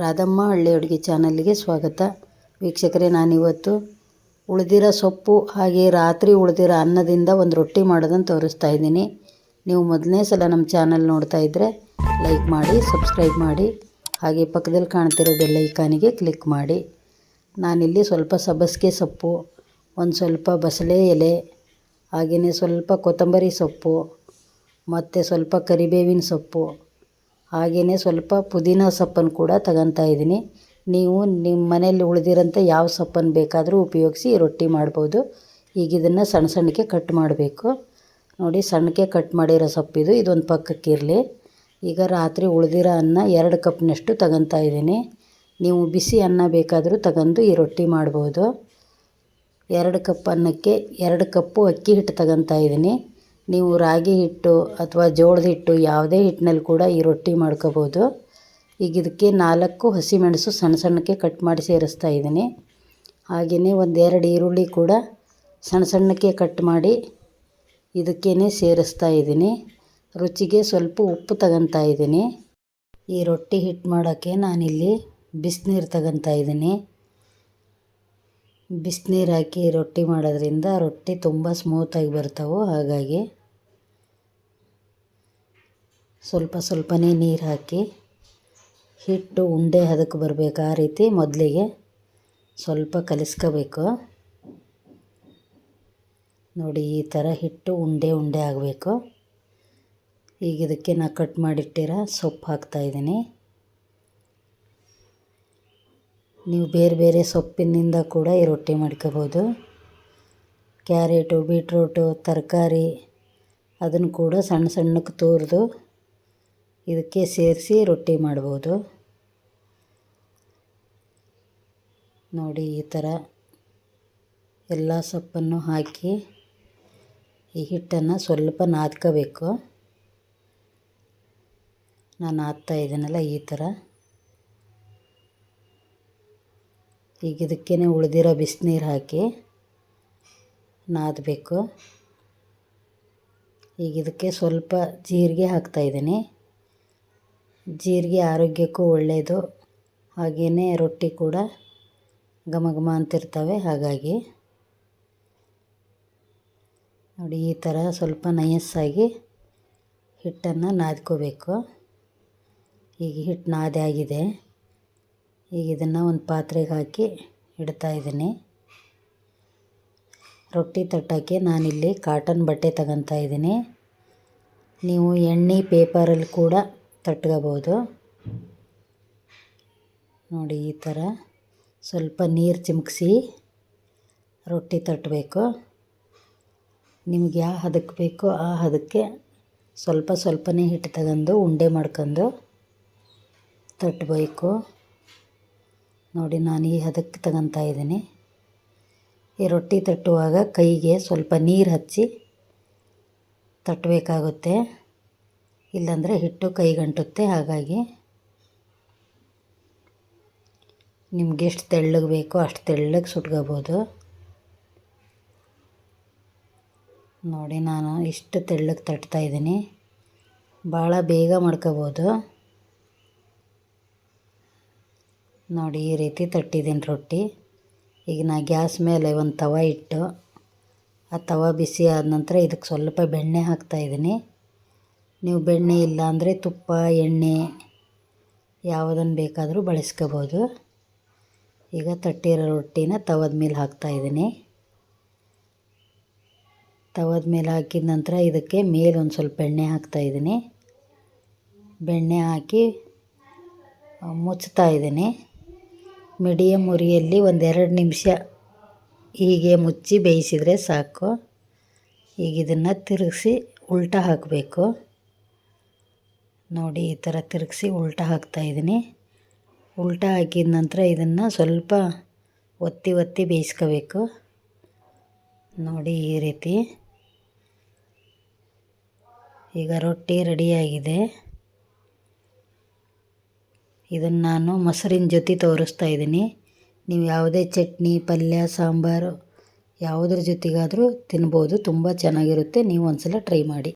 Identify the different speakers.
Speaker 1: ರಾಧಮ್ಮ ಹಳ್ಳಿ ಅಡುಗೆ ಚಾನಲ್ಗೆ ಸ್ವಾಗತ. ವೀಕ್ಷಕರೇ, ನಾನಿವತ್ತು ಉಳಿದಿರೋ ಸೊಪ್ಪು ಹಾಗೆ ರಾತ್ರಿ ಉಳಿದಿರೋ ಅನ್ನದಿಂದ ಒಂದು ರೊಟ್ಟಿ ಮಾಡೋದನ್ನು ತೋರಿಸ್ತಾ ಇದ್ದೀನಿ. ನೀವು ಮೊದಲನೇ ಸಲ ನಮ್ಮ ಚಾನಲ್ ನೋಡ್ತಾ ಇದ್ದರೆ ಲೈಕ್ ಮಾಡಿ, ಸಬ್ಸ್ಕ್ರೈಬ್ ಮಾಡಿ, ಹಾಗೆ ಪಕ್ಕದಲ್ಲಿ ಕಾಣ್ತಿರೋ ಬೆಲ್ಲೈಕಾನಿಗೆ ಕ್ಲಿಕ್ ಮಾಡಿ. ನಾನಿಲ್ಲಿ ಸ್ವಲ್ಪ ಸಬ್ಬಸಿಗೆ ಸೊಪ್ಪು, ಒಂದು ಸ್ವಲ್ಪ ಬಸಳೆ ಎಲೆ ಹಾಗೆಯೇ ಸ್ವಲ್ಪ ಕೊತ್ತಂಬರಿ ಸೊಪ್ಪು, ಮತ್ತು ಸ್ವಲ್ಪ ಕರಿಬೇವಿನ ಸೊಪ್ಪು ಹಾಗೆಯೇ ಸ್ವಲ್ಪ ಪುದೀನ ಸೊಪ್ಪನ್ನು ಕೂಡ ತಗೊತಾ ಇದ್ದೀನಿ. ನೀವು ನಿಮ್ಮ ಮನೆಯಲ್ಲಿ ಉಳಿದಿರೋಂಥ ಯಾವ ಸೊಪ್ಪನ್ನು ಬೇಕಾದರೂ ಉಪಯೋಗಿಸಿ ರೊಟ್ಟಿ ಮಾಡ್ಬೋದು. ಈಗ ಇದನ್ನು ಸಣ್ಣ ಸಣ್ಣಕ್ಕೆ ಕಟ್ ಮಾಡಬೇಕು. ನೋಡಿ, ಸಣ್ಣಕ್ಕೆ ಕಟ್ ಮಾಡಿರೋ ಸೊಪ್ಪಿದು ಇದೊಂದು ಪಕ್ಕಕ್ಕೆ ಇರಲಿ. ಈಗ ರಾತ್ರಿ ಉಳಿದಿರೋ ಅನ್ನ ಎರಡು ಕಪ್ನಷ್ಟು ತಗೊತಾ ಇದ್ದೀನಿ. ನೀವು ಬಿಸಿ ಅನ್ನ ಬೇಕಾದರೂ ತಗೊಂಡು ಈ ರೊಟ್ಟಿ ಮಾಡ್ಬೋದು. ಎರಡು ಕಪ್ ಅನ್ನಕ್ಕೆ ಎರಡು ಕಪ್ಪು ಅಕ್ಕಿ ಹಿಟ್ಟು ತಗೊತಾ ಇದ್ದೀನಿ. ನೀವು ರಾಗಿ ಹಿಟ್ಟು ಅಥವಾ ಜೋಳದ ಹಿಟ್ಟು ಯಾವುದೇ ಹಿಟ್ಟಿನಲ್ಲಿ ಕೂಡ ಈ ರೊಟ್ಟಿ ಮಾಡ್ಕೋಬೋದು. ಈಗ ಇದಕ್ಕೆ ನಾಲ್ಕು ಹಸಿಮೆಣಸು ಸಣ್ಣ ಸಣ್ಣಕ್ಕೆ ಕಟ್ ಮಾಡಿ ಸೇರಿಸ್ತಾ ಇದ್ದೀನಿ. ಹಾಗೆಯೇ ಒಂದೆರಡು ಈರುಳ್ಳಿ ಕೂಡ ಸಣ್ಣ ಸಣ್ಣಕ್ಕೆ ಕಟ್ ಮಾಡಿ ಇದಕ್ಕೇ ಸೇರಿಸ್ತಾ ಇದ್ದೀನಿ. ರುಚಿಗೆ ಸ್ವಲ್ಪ ಉಪ್ಪು ತಗೊತಾ ಇದ್ದೀನಿ. ಈ ರೊಟ್ಟಿ ಹಿಟ್ಟು ಮಾಡೋಕ್ಕೆ ನಾನಿಲ್ಲಿ ಬಿಸಿನೀರು ತಗೊತಾ ಇದ್ದೀನಿ. ಬಿಸಿನೀರು ಹಾಕಿ ರೊಟ್ಟಿ ಮಾಡೋದ್ರಿಂದ ರೊಟ್ಟಿ ತುಂಬ ಸ್ಮೂತಾಗಿ ಬರ್ತಾವೆ ಹಾಗಾಗಿ ಸ್ವಲ್ಪ ಸ್ವಲ್ಪನೇ ನೀರು ಹಾಕಿ ಹಿಟ್ಟು ಉಂಡೆ ಹದಕ್ಕೆ ಬರಬೇಕು ಆ ರೀತಿ ಮೊದಲಿಗೆ ಸ್ವಲ್ಪ ಕಲಿಸ್ಕೋಬೇಕು. ನೋಡಿ, ಈ ಥರ ಹಿಟ್ಟು ಉಂಡೆ ಉಂಡೆ ಆಗಬೇಕು. ಈಗ ಇದಕ್ಕೆ ನಾ ಕಟ್ ಮಾಡಿಟ್ಟಿರೋ ಸೊಪ್ಪು ಹಾಕ್ತಾಯಿದ್ದೀನಿ ನೀವು ಬೇರೆ ಬೇರೆ ಸೊಪ್ಪಿನಿಂದ ಕೂಡ ಈ ರೊಟ್ಟಿ ಮಾಡ್ಕೋಬೋದು. ಕ್ಯಾರೆಟು, ಬೀಟ್ರೂಟು, ತರಕಾರಿ ಅದನ್ನು ಕೂಡ ಸಣ್ಣ ಸಣ್ಣಕ್ಕೆ ತುರಿದು ಇದಕ್ಕೆ ಸೇರಿಸಿ ರೊಟ್ಟಿ ಮಾಡ್ಬೋದು. ನೋಡಿ, ಈ ಥರ ಎಲ್ಲ ಸೊಪ್ಪನ್ನು ಹಾಕಿ ಈ ಹಿಟ್ಟನ್ನು ಸ್ವಲ್ಪ ನಾದ್ಕೋಬೇಕು. ನಾನು ನಾದ್ತಾ ಇದ್ದೀನಲ್ಲ ಈ ಥರ. ಈಗ ಇದಕ್ಕೇ ಉಳಿದಿರೋ ಬಿಸಿನೀರು ಹಾಕಿ ನಾದಬೇಕು. ಈಗ ಇದಕ್ಕೆ ಸ್ವಲ್ಪ ಜೀರಿಗೆ ಹಾಕ್ತಾಯಿದ್ದೀನಿ ಜೀರಿಗೆ ಆರೋಗ್ಯಕ್ಕೂ ಒಳ್ಳೆಯದು ಹಾಗೆಯೇ ರೊಟ್ಟಿ ಕೂಡ ಘಮ ಘಮ ಅಂತಿರ್ತವೆ, ಹಾಗಾಗಿ. ನೋಡಿ, ಈ ಥರ ಸ್ವಲ್ಪ ನಯಸ್ಸಾಗಿ ಹಿಟ್ಟನ್ನು ನಾದ್ಕೋಬೇಕು. ಈಗ ಹಿಟ್ಟು ನಾದೆ ಆಗಿದೆ. ಈಗ ಇದನ್ನು ಒಂದು ಪಾತ್ರೆಗೆ ಹಾಕಿ ಇಡ್ತಾಯಿದ್ದೀನಿ ರೊಟ್ಟಿ ತಟ್ಟಕ್ಕೆ ನಾನಿಲ್ಲಿ ಕಾಟನ್ ಬಟ್ಟೆ ತಗೊತಾ ಇದ್ದೀನಿ. ನೀವು ಎಣ್ಣೆ, ಪೇಪರಲ್ಲಿ ಕೂಡ ತಟ್ಕೋಬೋದು ನೋಡಿ ಈ ಥರ ಸ್ವಲ್ಪ ನೀರು ಚಿಮುಕ್ಸಿ ರೊಟ್ಟಿ ತಟ್ಟಬೇಕು. ನಿಮ್ಗೆ ಯಾವ ಹದಕ್ಕೆ ಬೇಕೋ ಆ ಹದಕ್ಕೆ ಸ್ವಲ್ಪ ಸ್ವಲ್ಪನೇ ಹಿಟ್ಟು ತಗೊಂಡು ಉಂಡೆ ಮಾಡ್ಕೊಂಡು ತಟ್ಟಬೇಕು. ನೋಡಿ ನಾನು ಈ ಹದಕ್ಕೆ ತಗೊತಾ ಇದ್ದೀನಿ. ಈ ರೊಟ್ಟಿ ತಟ್ಟುವಾಗ ಕೈಗೆ ಸ್ವಲ್ಪ ನೀರು ಹಚ್ಚಿ ತಟ್ಟಬೇಕಾಗುತ್ತೆ. ಇಲ್ಲಾಂದರೆ ಹಿಟ್ಟು ಕೈಗಂಟುತ್ತೆ, ಹಾಗಾಗಿ ನಿಮ್ಗೆ ಎಷ್ಟು ತೆಳ್ಳಗೆ ಬೇಕೋ ಅಷ್ಟು ತೆಳ್ಳಗೆ ಸುಟ್ಕೋಬೋದು. ನೋಡಿ ನಾನು ಇಷ್ಟು ತೆಳ್ಳಗೆ ತಟ್ತಾ ಇದ್ದೀನಿ. ಭಾಳ ಬೇಗ ಮಾಡ್ಕೋಬೋದು. ನೋಡಿ ಈ ರೀತಿ ತಟ್ಟಿದ್ದೀನಿ ರೊಟ್ಟಿ. ಈಗ ನಾ ಗ್ಯಾಸ್ ಮೇಲೆ ಒಂದು ತವ ಇಟ್ಟು, ಆ ತವ ಬಿಸಿ ಆದ ನಂತರ ಇದಕ್ಕೆ ಸ್ವಲ್ಪ ಬೆಣ್ಣೆ ಹಾಕ್ತಾಯಿದ್ದೀನಿ ನೀವು ಬೆಣ್ಣೆ ಇಲ್ಲ ಅಂದರೆ ತುಪ್ಪ, ಎಣ್ಣೆ ಯಾವುದನ್ನು ಬೇಕಾದರೂ ಬಳಸ್ಕೋಬೋದು. ಈಗ ತಟ್ಟಿರೋ ರೊಟ್ಟಿನ ತವದ ಮೇಲೆ ಹಾಕ್ತಾಯಿದ್ದೀನಿ ತವದ ಮೇಲೆ ಹಾಕಿದ ನಂತರ ಇದಕ್ಕೆ ಮೇಲೆ ಒಂದು ಸ್ವಲ್ಪ ಎಣ್ಣೆ ಹಾಕ್ತಾಯಿದ್ದೀನಿ ಬೆಣ್ಣೆ ಹಾಕಿ ಮುಚ್ತಾ ಇದ್ದೀನಿ. ಮೀಡಿಯಮ್ ಉರಿಯಲ್ಲಿ ಒಂದೆರಡು ನಿಮಿಷ ಹೀಗೆ ಮುಚ್ಚಿ ಬೇಯಿಸಿದರೆ ಸಾಕು. ಈಗ ಇದನ್ನು ತಿರುಗಿಸಿ ಉಲ್ಟಾ ಹಾಕಬೇಕು. ನೋಡಿ ಈ ಥರ ತಿರುಗಿಸಿ ಉಲ್ಟಾ ಹಾಕ್ತಾಯಿದ್ದೀನಿ ಉಲ್ಟಾ ಹಾಕಿದ ನಂತರ ಇದನ್ನು ಸ್ವಲ್ಪ ಒತ್ತಿ ಒತ್ತಿ ಬೇಯಿಸ್ಕೋಬೇಕು. ನೋಡಿ ಈ ರೀತಿ. ಈಗ ರೊಟ್ಟಿ ರೆಡಿಯಾಗಿದೆ ಇದನ್ನು ನಾನು ಮೊಸರಿನ ಜೊತೆ ತೋರಿಸ್ತಾ ಇದ್ದೀನಿ. ನೀವು ಯಾವುದೇ ಚಟ್ನಿ, ಪಲ್ಯ, ಸಾಂಬಾರು ಯಾವುದ್ರ ಜೊತೆಗಾದರೂ ತಿನ್ಬೋದು. ತುಂಬ ಚೆನ್ನಾಗಿರುತ್ತೆ. ನೀವು ಒಂದು ಸಲ ಟ್ರೈ ಮಾಡಿ.